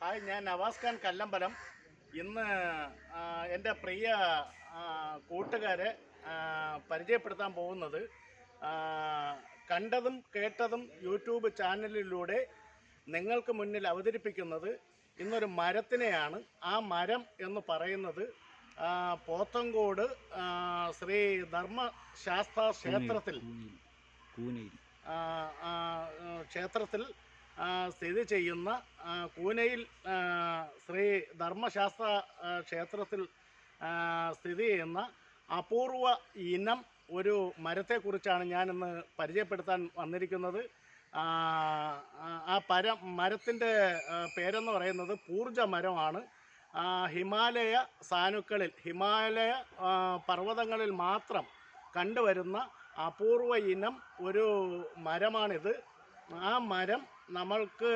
Hi ഞാൻ നവാസ് ഖാൻ കല്ലമ്പലം. ഇന്ന് എന്റെ പ്രിയ കൂട്ടുകാരെ പരിചയപ്പെടുത്താൻ പോകുന്നത് കണ്ടതും കേട്ടതും യൂട്യൂബ് ചാനലിലൂടെ നിങ്ങൾക്ക് മുന്നിൽ അവതരിപ്പിക്കുന്നത് ഇന്നൊരു മരത്തിനെയാണ്. ആ മരം എന്ന് പറയുന്നത് പോത്തങ്കോട് ശ്രീ ധർമ്മശാസ്ത്ര ക്ഷേത്രത്തിൽ ക്ഷേത്രത്തിൽ സ്ഥിതി ചെയ്യുന്ന പൂനെയിൽ ശ്രീ ധർമ്മശാസ്ത്ര ക്ഷേത്രത്തിൽ സ്ഥിതി ചെയ്യുന്ന അപൂർവ ഇനം ഒരു മരത്തെക്കുറിച്ചാണ് ഞാനിന്ന് പരിചയപ്പെടുത്താൻ വന്നിരിക്കുന്നത്. ആ, പര മരത്തിന്റെ പേരെന്ന് പറയുന്നത് പൂർജ മരമാണ്. ഹിമാലയ സാനുക്കളിൽ ഹിമാലയ പർവതങ്ങളിൽ മാത്രം കണ്ടുവരുന്ന അപൂർവ ഇനം ഒരു മരമാണിത്. ആ മരം നമ്മൾക്ക്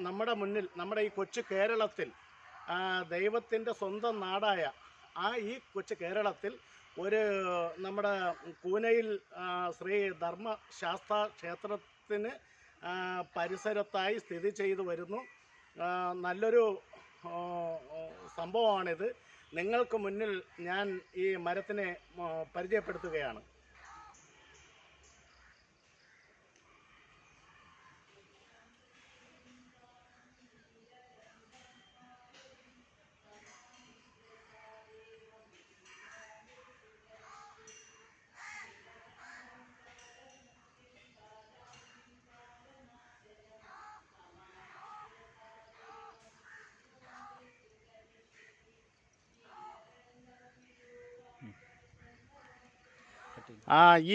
നമ്മുടെ മുന്നിൽ നമ്മുടെ ഈ കൊച്ചു കേരളത്തിൽ ദൈവത്തിന്റെ സ്വന്തം നാടായ ആ ഈ കൊച്ചു കേരളത്തിൽ ഒരു നമ്മുടെ പൂനെയിൽ ശ്രീ ധർമ്മശാസ്ത്ര ക്ഷേത്രത്തിന് പരിസരത്തായി സ്ഥിതി ചെയ്തു വരുന്നു. നല്ലൊരു സംഭവമാണിത്. നിങ്ങൾക്ക് മുന്നിൽ ഞാൻ ഈ മരത്തിനെ പരിചയപ്പെടുത്തുകയാണ്.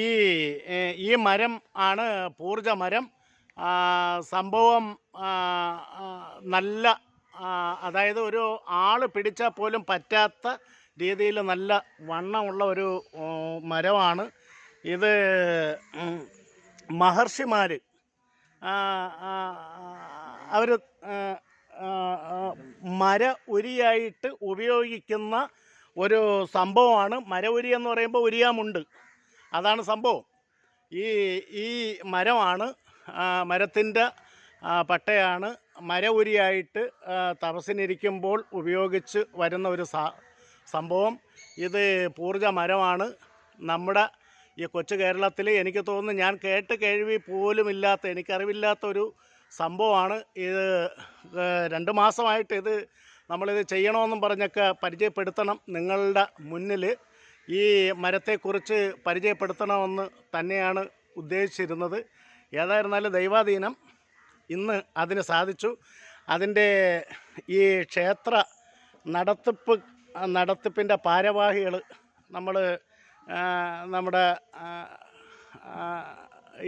ഈ ഈ മരം ആണ് പൂർജ മരം സംഭവം നല്ല അതായത് ഒരു ആൾ പിടിച്ചാൽ പോലും പറ്റാത്ത രീതിയിൽ നല്ല വണ്ണമുള്ള ഒരു മരമാണ്. ഇത് മഹർഷിമാർ അവർ മര ഉരിയായിട്ട് ഉപയോഗിക്കുന്ന ഒരു സംഭവമാണ്. മര ഉരി എന്ന് പറയുമ്പോൾ ഉരിയാമുണ്ട്. അതാണ് സംഭവം. ഈ ഈ മരമാണ് മരത്തിന്റെ പട്ടയാണ് മര ഉരിയായിട്ട് ആ, തപസ്സിനിരിക്കുമ്പോൾ ഉപയോഗിച്ച് വരുന്ന ഒരു സംഭവം. ഇത് പൂർജ മരമാണ്. നമ്മുടെ ഈ കൊച്ചു കേരളത്തിൽ എനിക്ക് തോന്നുന്നു ഞാൻ കേട്ട് കേൾവി പോലുമില്ലാത്ത ഇല്ലാത്ത എനിക്കറിവില്ലാത്ത ഒരു സംഭവമാണ്. ഇത് രണ്ട് മാസമായിട്ട് ഇത് നമ്മളിത് ചെയ്യണമെന്നും പറഞ്ഞൊക്കെ പരിചയപ്പെടുത്തണം നിങ്ങളുടെ മുന്നിൽ ഈ മരത്തെക്കുറിച്ച് പരിചയപ്പെടുത്തണമെന്ന് തന്നെയാണ് ഉദ്ദേശിച്ചിരുന്നത്. ഏതായിരുന്നാലും ദൈവാധീനം ഇന്ന് അതിന് സാധിച്ചു. അതിന്റെ ഈ ക്ഷേത്ര നടത്തിപ്പ് നടത്തിപ്പിന്റെ ഭാരവാഹികൾ നമ്മൾ നമ്മുടെ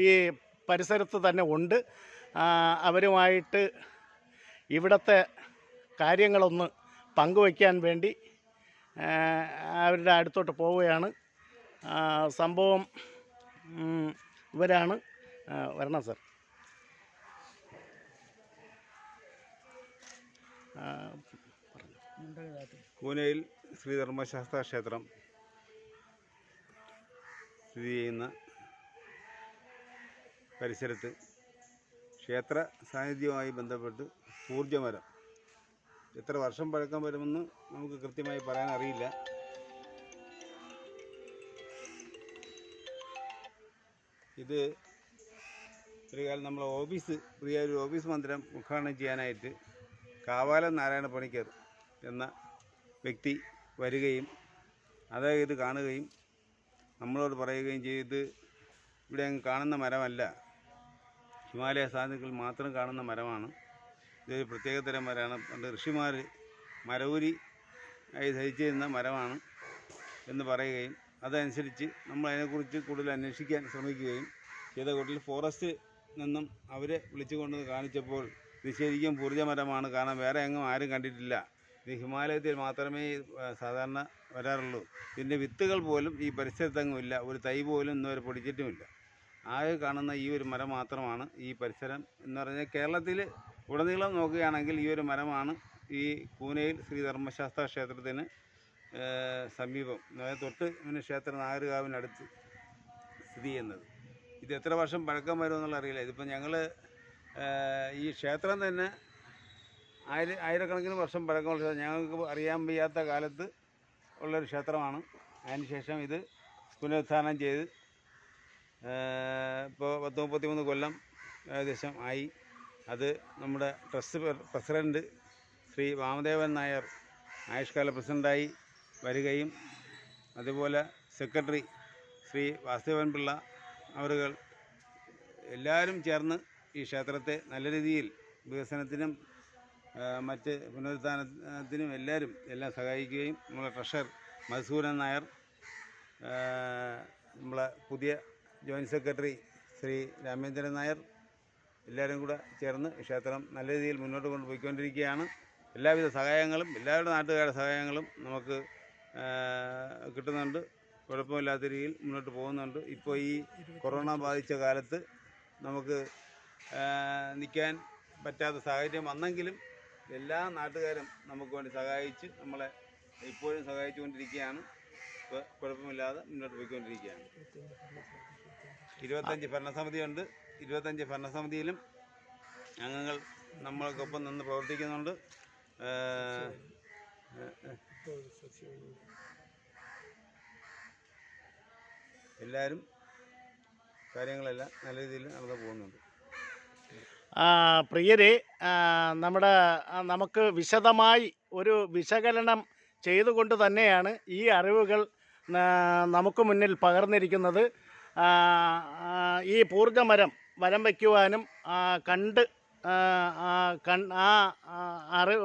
ഈ പരിസരത്ത് തന്നെ ഉണ്ട്. അവരുമായിട്ട് ഇവിടുത്തെ കാര്യങ്ങളൊന്ന് പങ്കുവയ്ക്കാൻ വേണ്ടി അവരുടെ അടുത്തോട്ട് പോവുകയാണ്. സംഭവം ഇവരാണ്. വരണം സർ. പൂനെയിൽ ശ്രീധർമ്മശാസ്ത്ര ക്ഷേത്രം സ്ഥിതി ചെയ്യുന്ന പരിസരത്ത് ക്ഷേത്ര സാന്നിധ്യവുമായി ബന്ധപ്പെട്ട് ഊർജമരം എത്ര വർഷം പഴക്കം വരുമെന്ന് നമുക്ക് കൃത്യമായി പറയാൻ അറിയില്ല. ഇത് ഒരു കാലം നമ്മൾ ഓഫീസ് പുതിയ ഒരു ഓഫീസ് മന്ദിരം ഉദ്ഘാടനം ചെയ്യാനായിട്ട് കാവാലം നാരായണ പണിക്കർ എന്ന വ്യക്തി വരികയും അദ്ദേഹം ഇത് കാണുകയും നമ്മളോട് പറയുകയും ചെയ്ത് ഇവിടെ അങ്ങ് കാണുന്ന മരമല്ല. ഹിമാലയ സാധനങ്ങൾ മാത്രം കാണുന്ന മരമാണ്. ഇതൊരു പ്രത്യേകതരം മരമാണ്. പണ്ട് ഋഷിമാർ മരവുരി ആയി ധരിച്ചിരുന്ന മരമാണ് എന്ന് പറയുകയും അതനുസരിച്ച് നമ്മൾ അതിനെക്കുറിച്ച് കൂടുതൽ അന്വേഷിക്കാൻ ശ്രമിക്കുകയും ചെയ്ത കൂട്ടിൽ ഫോറസ്റ്റ് നിന്നും അവരെ വിളിച്ചുകൊണ്ട് കാണിച്ചപ്പോൾ ഇത് ശരിക്കും പൂർജ മരമാണ്. കാരണം വേറെ എങ്ങും ആരും കണ്ടിട്ടില്ല. ഇത് ഹിമാലയത്തിൽ മാത്രമേ സാധാരണ വരാറുള്ളൂ. ഇതിന്റെ വിത്തുകൾ പോലും ഈ പരിസരത്തെങ്ങുമില്ല ഒരു തൈ പോലും ഇന്നുവരെ പൊടിച്ചിട്ടുമില്ല. ആകെ കാണുന്ന ഈ ഒരു മരം മാത്രമാണ് ഈ പരിസരം എന്ന് പറഞ്ഞാൽ കേരളത്തിൽ ഉടനീളം നോക്കുകയാണെങ്കിൽ ഈ ഒരു മരമാണ് ഈ കൂനയിൽ ശ്രീധർമ്മശാസ്ത്ര ക്ഷേത്രത്തിന് സമീപം. അതായത് തൊട്ട് പിന്നെ ക്ഷേത്ര നാഗരികാവിനടുത്ത് സ്ഥിതി ചെയ്യുന്നത്. ഇത് എത്ര വർഷം പഴക്കം വരുമെന്നുള്ള അറിയില്ല. ഇതിപ്പോൾ ഞങ്ങൾ ഈ ക്ഷേത്രം തന്നെ ആയിര ആയിരക്കണക്കിന് വർഷം പഴക്കമുള്ള. ഞങ്ങൾക്ക് അറിയാൻ വയ്യാത്ത കാലത്ത് ഉള്ളൊരു ക്ഷേത്രമാണ്. അതിനുശേഷം ഇത് പുനരുത്ഥാനം ചെയ്ത് ഇപ്പോൾ പത്ത് മുപ്പത്തി മൂന്ന് കൊല്ലം ഏകദേശം ആയി. അത് നമ്മുടെ ട്രസ്റ്റ് പ്രസിഡന്റ് ശ്രീ വാമദേവൻ നായർ ആയുഷ്കാല പ്രസിഡന്റായി വരികയും അതുപോലെ സെക്രട്ടറി ശ്രീ വാസുദേവൻ പിള്ള അവരുകൾ എല്ലാവരും ചേർന്ന് ഈ ക്ഷേത്രത്തെ നല്ല രീതിയിൽ വികസനത്തിനും മറ്റ് പുനരുത്ഥാനത്തിനും എല്ലാവരും എല്ലാം സഹായിക്കുകയും നമ്മളെ ട്രഷർ മധുസൂരൻ നായർ നമ്മളെ പുതിയ ജോയിന്റ് സെക്രട്ടറി ശ്രീ രാമേന്ദ്രൻ നായർ എല്ലാവരും കൂടെ ചേർന്ന് ക്ഷേത്രം നല്ല രീതിയിൽ മുന്നോട്ട് കൊണ്ടുപോയിക്കൊണ്ടിരിക്കുകയാണ് എല്ലാവിധ സഹായങ്ങളും എല്ലാവരുടെ നാട്ടുകാരുടെ സഹായങ്ങളും നമുക്ക് കിട്ടുന്നുണ്ട്. കുഴപ്പമില്ലാത്ത രീതിയിൽ മുന്നോട്ട് പോകുന്നുണ്ട്. ഇപ്പോൾ ഈ കൊറോണ ബാധിച്ച കാലത്ത് നമുക്ക് നിൽക്കാൻ പറ്റാത്ത സാഹചര്യം വന്നെങ്കിലും എല്ലാ നാട്ടുകാരും നമുക്ക് വേണ്ടി സഹായിച്ച് നമ്മളെ ഇപ്പോഴും സഹായിച്ചുകൊണ്ടിരിക്കുകയാണ്. ഇപ്പോൾ കുഴപ്പമില്ലാതെ മുന്നോട്ട് പോയിക്കൊണ്ടിരിക്കുകയാണ്. ഇരുപത്തഞ്ച് ഭരണസമിതിയുണ്ട്. ഇരുപത്തഞ്ച് ഭരണസമിതിയിലും അംഗങ്ങൾ നമ്മൾക്കൊപ്പം നിന്ന് പ്രവർത്തിക്കുന്നുണ്ട്. എല്ലാവരും കാര്യങ്ങളെല്ലാം നല്ല രീതിയിൽ നടന്നു പോകുന്നുണ്ട്. പ്രിയരെ നമ്മുടെ നമുക്ക് വിശദമായി ഒരു വിശകലനം ചെയ്തുകൊണ്ട് തന്നെയാണ് ഈ അറിവുകൾ നമുക്ക് മുന്നിൽ പകർന്നിരിക്കുന്നത്. ഈ പൂർഗമരം വരം വയ്ക്കുവാനും കണ്ട് ആ, അറി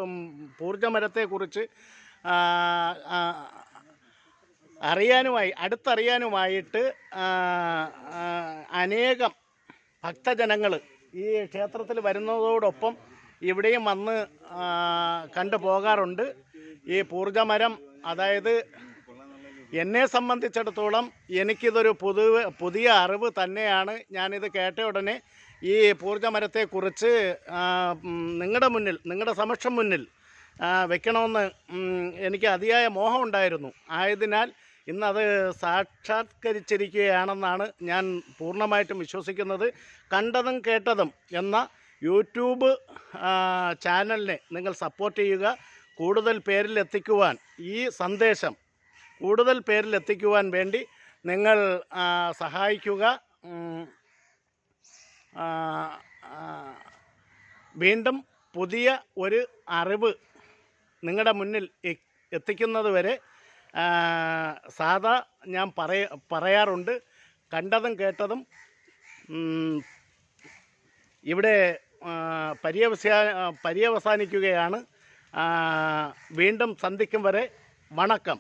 ആ, അറിയാനുമായി അടുത്തറിയാനുമായിട്ട് അനേകം ഭക്തജനങ്ങൾ ഈ ക്ഷേത്രത്തിൽ വരുന്നതോടൊപ്പം ഇവിടെയും വന്ന് കണ്ടു പോകാറുണ്ട് ഈ പൂർഗമരം അതായത് എന്നെ സംബന്ധിച്ചിടത്തോളം എനിക്കിതൊരു പുതു പുതിയ അറിവ് തന്നെയാണ്. ഞാനിത് കേട്ട ഉടനെ ഈ പൂർജമരത്തെക്കുറിച്ച് നിങ്ങളുടെ മുന്നിൽ നിങ്ങളുടെ സമക്ഷം മുന്നിൽ വെക്കണമെന്ന് എനിക്ക് അതിയായ മോഹമുണ്ടായിരുന്നു ആയതിനാൽ ഇന്നത് സാക്ഷാത്കരിച്ചിരിക്കുകയാണെന്നാണ് ഞാൻ പൂർണമായിട്ടും വിശ്വസിക്കുന്നത്. കണ്ടതും കേട്ടതും എന്ന യൂട്യൂബ് ചാനലിനെ നിങ്ങൾ സപ്പോർട്ട് ചെയ്യുക. കൂടുതൽ പേരിൽ എത്തിക്കുവാൻ ഈ സന്ദേശം കൂടുതൽ പേരിൽ എത്തിക്കുവാൻ വേണ്ടി നിങ്ങൾ സഹായിക്കുക. വീണ്ടും പുതിയ ഒരു അറിവ് നിങ്ങളുടെ മുന്നിൽ എത്തിക്കുന്നതുവരെ എത്തിക്കുന്നത് വരെ സാധാ ഞാൻ പറയ പറയാറുണ്ട്. കണ്ടതും കേട്ടതും ഇവിടെ പര്യവസാ പര്യവസാനിക്കുകയാണ്. വീണ്ടും സന്ധിക്കും വരെ വണക്കം.